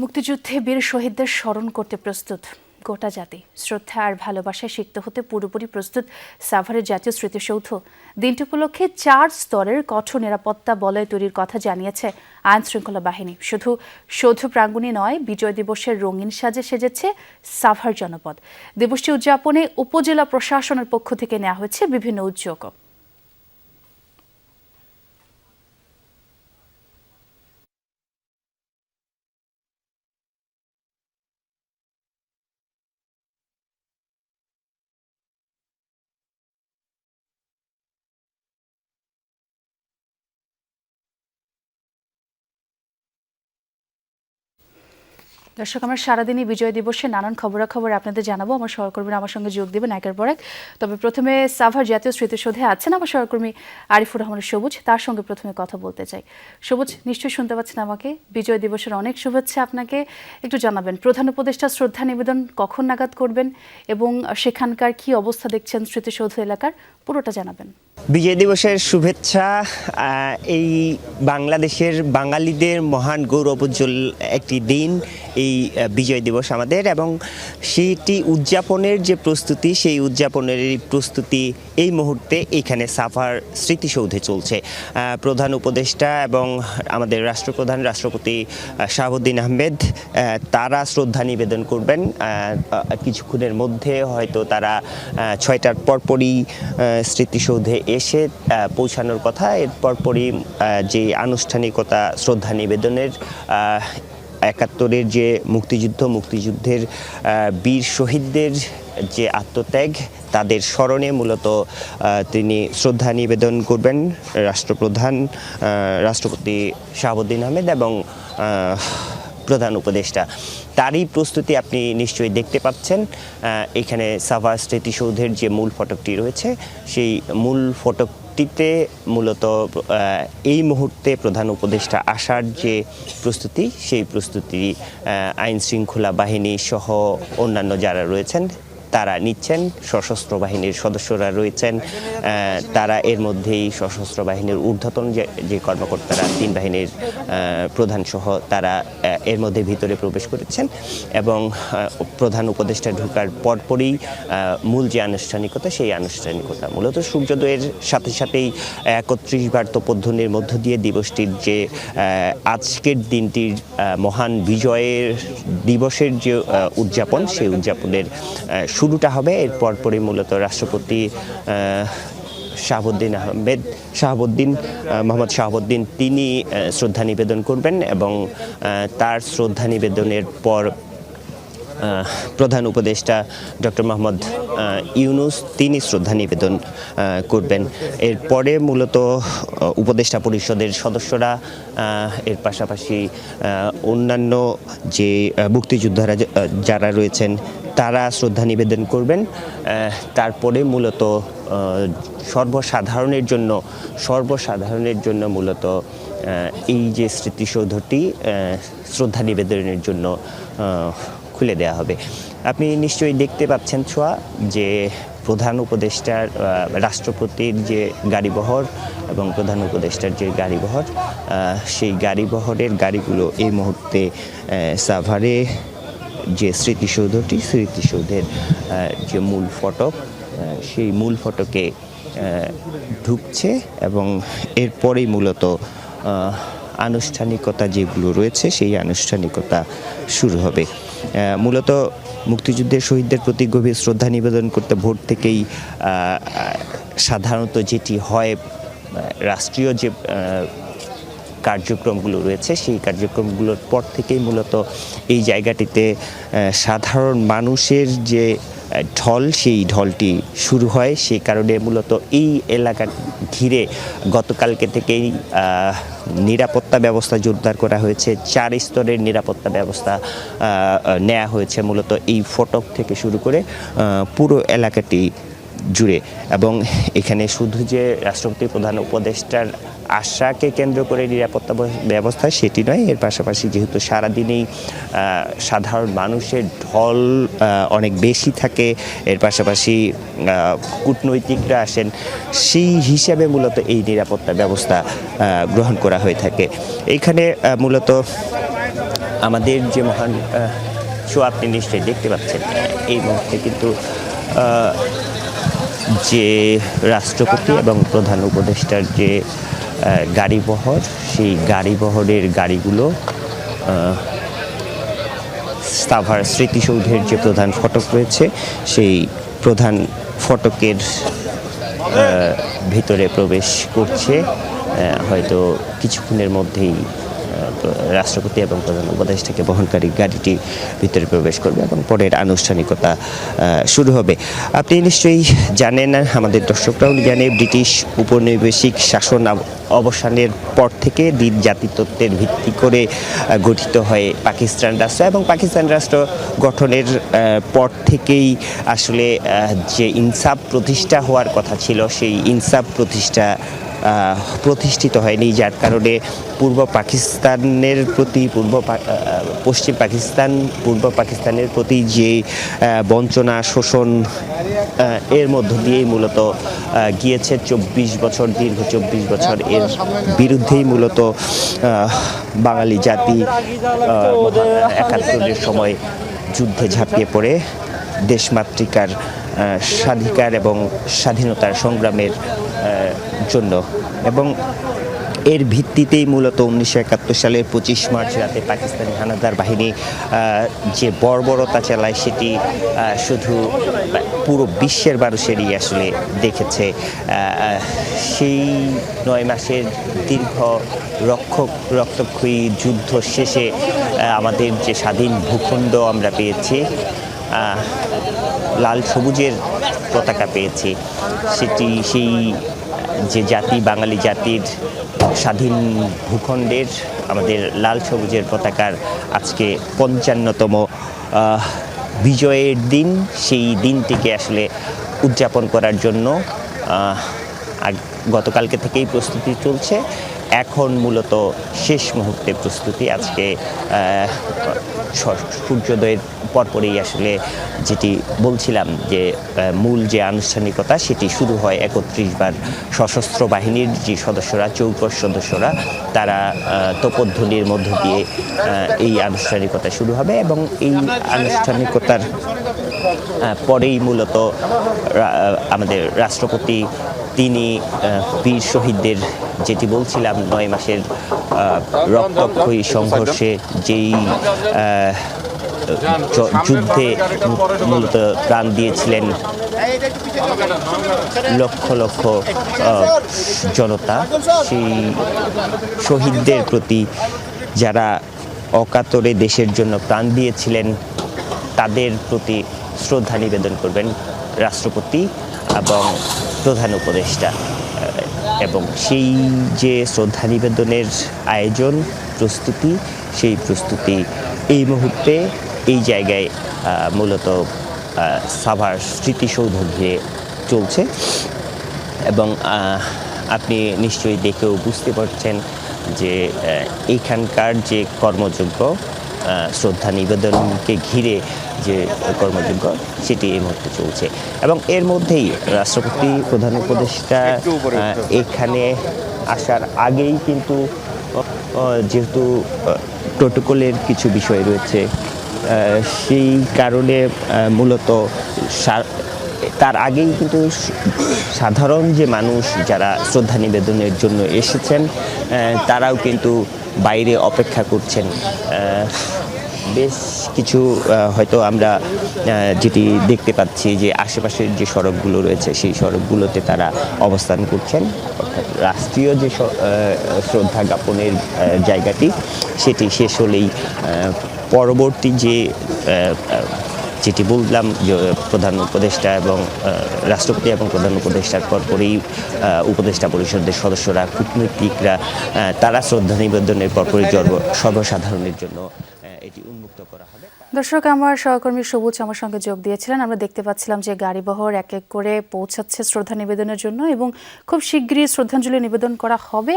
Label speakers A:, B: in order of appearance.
A: মুক্তিযুদ্ধে বীর শহীদদের স্মরণ করতে প্রস্তুত। গোটা জাতি শ্রদ্ধা আর ভালোবাসায় সিক্ত হতে পুরোপুরি প্রস্তুত সাভারের জাতীয় স্মৃতিসৌধ। দিনটি উপলক্ষে চার স্তরের কঠোর নিরাপত্তা বলয় তৈরির কথা জানিয়েছে আইন শৃঙ্খলা বাহিনী। শুধু সৌধ প্রাঙ্গণে নয়, বিজয় দিবসের রঙিন সাজে সেজেছে সাভার জনপদ। দিবসটি উদযাপনে উপজেলা প্রশাসনের পক্ষ থেকে নেওয়া হয়েছে বিভিন্ন উদ্যোগও দর্শক, আমরা সারাদিনই বিজয় দিবসে নানান খবরাখবর আপনাদের জানাব। আমার সহকর্মীরা আমার সঙ্গে যোগ দেবেন একের পর এক। তবে প্রথমে সাভার জাতীয় স্মৃতিসৌধে আছেন আমার সহকর্মী আরিফুর রহমান সবুজ। তার সঙ্গে প্রথমে কথা বলতে চাই। সবুজ, নিশ্চয়ই শুনতে পাচ্ছেন আমাকে? বিজয় দিবসের অনেক শুভেচ্ছা আপনাকে। একটু জানাবেন, প্রধান উপদেষ্টা শ্রদ্ধা নিবেদন কখন নাগাদ করবেন এবং সেখানকার কি অবস্থা দেখছেন স্মৃতিসৌধ এলাকার? পুরোটা জানাবেন।
B: বিজয় দিবসের শুভেচ্ছা এই বাংলাদেশের বাঙালিদের মহান গৌরবোজ্জ্বল একটি দিন, এই বিজয় দিবস আমাদের এবং সেটি উদযাপনের যে প্রস্তুতি, সেই উদযাপনের প্রস্তুতি এই মুহূর্তে এখানে সাফার স্মৃতিসৌধে চলছে। প্রধান উপদেষ্টা এবং আমাদের রাষ্ট্রপ্রধান রাষ্ট্রপতি শাহাবুদ্দিন আহমেদ তারা শ্রদ্ধা নিবেদন করবেন। কিছুক্ষণের মধ্যে হয়তো তারা ছয়টার পরপরই স্মৃতিসৌধে এসে পৌঁছানোর কথা। এর পরপরই আহ, যে আনুষ্ঠানিকতা শ্রদ্ধা নিবেদনের একাত্তরের যে মুক্তিযুদ্ধ মুক্তিযুদ্ধের বীর শহীদদের যে আত্মত্যাগ তাদের স্মরণে মূলত তিনি শ্রদ্ধা নিবেদন করবেন রাষ্ট্রপ্রধান রাষ্ট্রপতি শাহাবুদ্দিন আহমেদ এবং প্রধান উপদেষ্টা। তারই প্রস্তুতি আপনি নিশ্চয়ই দেখতে পাচ্ছেন। এখানে সাভার স্মৃতিসৌধের যে মূল ফটকটি রয়েছে, সেই মূল ফটকটিতে মূলত এই মুহূর্তে প্রধান উপদেষ্টা আসার যে প্রস্তুতি, সেই প্রস্তুতি আইন শৃঙ্খলা বাহিনী সহ অন্যান্য যারা রয়েছেন তারা নিচ্ছেন। সশস্ত্র বাহিনীর সদস্যরা রয়েছেন। তারা এর মধ্যেই সশস্ত্র বাহিনীর ঊর্ধ্বতন যে যে কর্মকর্তারা তিন বাহিনীর আহ, প্রধান সহ তারা এর মধ্যে ভিতরে প্রবেশ করেছেন এবং প্রধান উপদেষ্টা ঢোকার পরপরই মূল যে আনুষ্ঠানিকতা সেই আনুষ্ঠানিকতা। মূলত সূর্যোদয়ের সাথে সাথেই একত্রিশ বার তপধ্বনির মধ্য দিয়ে দিবসটির যে আজকের দিনটির মহান বিজয়ের দিবসের যে উদযাপন সেই উদযাপনের শুরুটা হবে এর পরপরই মূলত রাষ্ট্রপতি শাহাবুদ্দিন আহমেদ, শাহাবুদ্দিন মোহাম্মদ শাহাবুদ্দিন তিনি শ্রদ্ধা নিবেদন করবেন এবং তার শ্রদ্ধা নিবেদনের পর প্রধান উপদেষ্টা ডক্টর মোহাম্মদ ইউনুস তিনি শ্রদ্ধা নিবেদন করবেন। এরপরে মূলত উপদেষ্টা পরিষদের সদস্যরা এর পাশাপাশি অন্যান্য যে মুক্তিযোদ্ধারা যারা রয়েছেন তারা শ্রদ্ধা নিবেদন করবেন। তারপরে মূলত সর্বসাধারণের জন্য সর্বসাধারণের জন্য মূলত এই যে স্মৃতিসৌধটি শ্রদ্ধা নিবেদনের জন্য খুলে দেওয়া হবে। আপনি নিশ্চয়ই দেখতে পাচ্ছেন ছোঁয়া যে প্রধান উপদেষ্টার রাষ্ট্রপতির যে গাড়িবহর এবং প্রধান উপদেষ্টার যে গাড়িবহর সেই গাড়িবহরের গাড়িগুলো এই মুহূর্তে সাভারে যে স্মৃতিসৌধটি, স্মৃতিসৌধের যে মূল ফটক সেই মূল ফটকে ঢুকছে এবং এরপরেই মূলত আনুষ্ঠানিকতা যেগুলো রয়েছে, সেই আনুষ্ঠানিকতা শুরু হবে। মূলত মুক্তিযুদ্ধের শহীদদের প্রতি গভীর শ্রদ্ধা নিবেদন করতে ভোর থেকেই সাধারণত যেটি হয় রাষ্ট্রীয় যে কার্যক্রমগুলো রয়েছে। সেই কার্যক্রমগুলোর পর থেকেই মূলত এই জায়গাটিতে সাধারণ মানুষের যে ঢল, সেই ঢলটি শুরু হয়। সেই কারণে মূলত এই এলাকা ঘিরে গতকালকে থেকেই নিরাপত্তা ব্যবস্থা জোরদার করা হয়েছে। চার স্তরের নিরাপত্তা ব্যবস্থা নেওয়া হয়েছে মূলত এই ফটক থেকে শুরু করে পুরো এলাকাটি জুড়ে। এবং এখানে শুধু যে রাষ্ট্রপতি প্রধান উপদেষ্টার আশাকে কেন্দ্র করে নিরাপত্তা ব্যবস্থা সেটি নয়, এর পাশাপাশি যেহেতু সারাদিনেই সাধারণ মানুষের ঢল অনেক বেশি থাকে, এর পাশাপাশি কূটনৈতিকরা আসেন, সেই হিসাবে মূলত এই নিরাপত্তা ব্যবস্থা গ্রহণ করা হয়ে থাকে। এইখানে মূলত আমাদের যে মহান শো আপনি নিশ্চয়ই দেখতে পাচ্ছেন, এই মুহূর্তে কিন্তু যে রাষ্ট্রপতি এবং প্রধান উপদেষ্টার যে গাড়িবহর, সেই গাড়িবহরের গাড়িগুলো সাভার স্মৃতিসৌধের যে প্রধান ফটক রয়েছে, সেই প্রধান ফটকের ভিতরে প্রবেশ করছে হয়তো কিছুক্ষণের মধ্যেই রাষ্ট্রপতি এবং প্রধান উপদেষ্টাকে বহনকারী গাড়িটি ভিতরে প্রবেশ করবে এবং পরের আনুষ্ঠানিকতা শুরু হবে। আপনি নিশ্চয়ই জানেন, আমাদের দর্শকরাও জানে, ব্রিটিশ উপনিবেশিক শাসন অবসানের পর থেকে দ্বীপ জাতিত্বের ভিত্তি করে গঠিত হয় পাকিস্তান রাষ্ট্র এবং পাকিস্তান রাষ্ট্র গঠনের পর থেকেই আসলে যে ইনসাফ প্রতিষ্ঠা হওয়ার কথা ছিল, সেই ইনসাফ প্রতিষ্ঠা প্রতিষ্ঠিত হয়নি, যার কারণে পূর্ব পাকিস্তানের প্রতি, পূর্ব পশ্চিম পাকিস্তান, পূর্ব পাকিস্তানের প্রতি যে বঞ্চনা, শোষণ এর মধ্য দিয়েই মূলত গিয়েছে চব্বিশ বছর, দীর্ঘ চব্বিশ বছর এর বিরুদ্ধেই মূলত বাঙালি জাতি একাত্তরের সময় যুদ্ধে ঝাঁপিয়ে পড়ে। দেশমাতৃকার স্বাধিকার এবং স্বাধীনতার সংগ্রামের জন্য। এবং এর ভিত্তিতেই মূলত উনিশশো একাত্তর সালের পঁচিশ মার্চ রাতে পাকিস্তানি হানাদার বাহিনী যে বর্বরতা চালায় সেটি শুধু পুরো বিশ্বের মানুষেরই আসলে দেখেছে। সেই নয় মাসের দীর্ঘ রক্ষক, রক্তক্ষয়ী যুদ্ধ শেষে আমাদের যে স্বাধীন ভূখণ্ড আমরা পেয়েছি লাল সবুজের পতাকা পেয়েছি, সেটি সেই যে জাতি, বাঙালি জাতির স্বাধীন ভূখণ্ডের, আমাদের লাল সবুজের পতাকার আজকে পঞ্চান্নতম বিজয়ের দিন। সেই দিনটিকে আসলে উদযাপন করার জন্য গতকালকে থেকেই প্রস্তুতি চলছে। এখন মূলত শেষ মুহূর্তে প্রস্তুতি আজকে সূর্যোদয়ের পরপরই আসলে যেটি বলছিলাম যে মূল যে আনুষ্ঠানিকতা সেটি শুরু হয় একত্রিশ বার সশস্ত্র বাহিনীর যে সদস্যরা, চৌকস সদস্যরা, তারা তোপধ্বনির মধ্য দিয়ে এই আনুষ্ঠানিকতা শুরু হবে এবং এই আনুষ্ঠানিকতার পরেই মূলত আমাদের রাষ্ট্রপতি, তিনি বীর শহীদদের যেটি বলছিলাম, নয় মাসের রক্তক্ষয়ী সংঘর্ষে যেই যুদ্ধে মূলত প্রাণ দিয়েছিলেন লক্ষ লক্ষ জনতা, সেই শহীদদের প্রতি যারা অকাতরে দেশের জন্য প্রাণ দিয়েছিলেন, তাদের প্রতি শ্রদ্ধা নিবেদন করবেন রাষ্ট্রপতি এবং প্রধান উপদেষ্টা। এবং সেই যে শ্রদ্ধা নিবেদনের আয়োজন, প্রস্তুতি, সেই প্রস্তুতি এই মুহূর্তে এই জায়গায় মূলত সাভার স্মৃতিসৌধ ঘিরে চলছে এবং আপনি নিশ্চয়ই দেখেও বুঝতে পারছেন যে এইখানকার যে কর্মযোগ্য শ্রদ্ধা নিবেদনকে ঘিরে যে কর্মযোগ্য সেটি এই মুহূর্তে চলছে। এবং এর মধ্যেই রাষ্ট্রপতি প্রধান উপদেষ্টা এখানে আসার আগেই কিন্তু যেহেতু প্রোটোকলের কিছু বিষয় রয়েছে সেই কারণে মূলত তার আগেই কিন্তু সাধারণ যে মানুষ যারা শ্রদ্ধা নিবেদনের জন্য এসেছেন তারাও কিন্তু বাইরে অপেক্ষা করছেন। বেশ কিছু হয়তো আমরা যেটি দেখতে পাচ্ছি যে আশেপাশের যে সড়কগুলো রয়েছে, সেই সড়কগুলোতে তারা অবস্থান করছেন। অর্থাৎ রাষ্ট্রীয় যে শ্রদ্ধা জ্ঞাপনের জায়গাটি, সেটি শেষ হলেই পরবর্তী যে যেটি বললাম যে, প্রধান উপদেষ্টা এবং রাষ্ট্রপতি এবং প্রধান উপদেষ্টার পরপরই উপদেষ্টা পরিষদের সদস্যরা, কূটনীতিকরা তারা শ্রদ্ধা নিবেদনের পরপরই সর্বসাধারণের জন্য আহ, এটি উন্মুক্ত করা হবে
A: দর্শক, আমার সহকর্মী সবুজ আমার সঙ্গে যোগ দিয়েছিলেন। আমরা দেখতে পাচ্ছিলাম যে গাড়িবহর এক এক করে পৌঁছাচ্ছে শ্রদ্ধা নিবেদনের জন্য এবং খুব শীঘ্রই শ্রদ্ধাঞ্জলি নিবেদন করা হবে।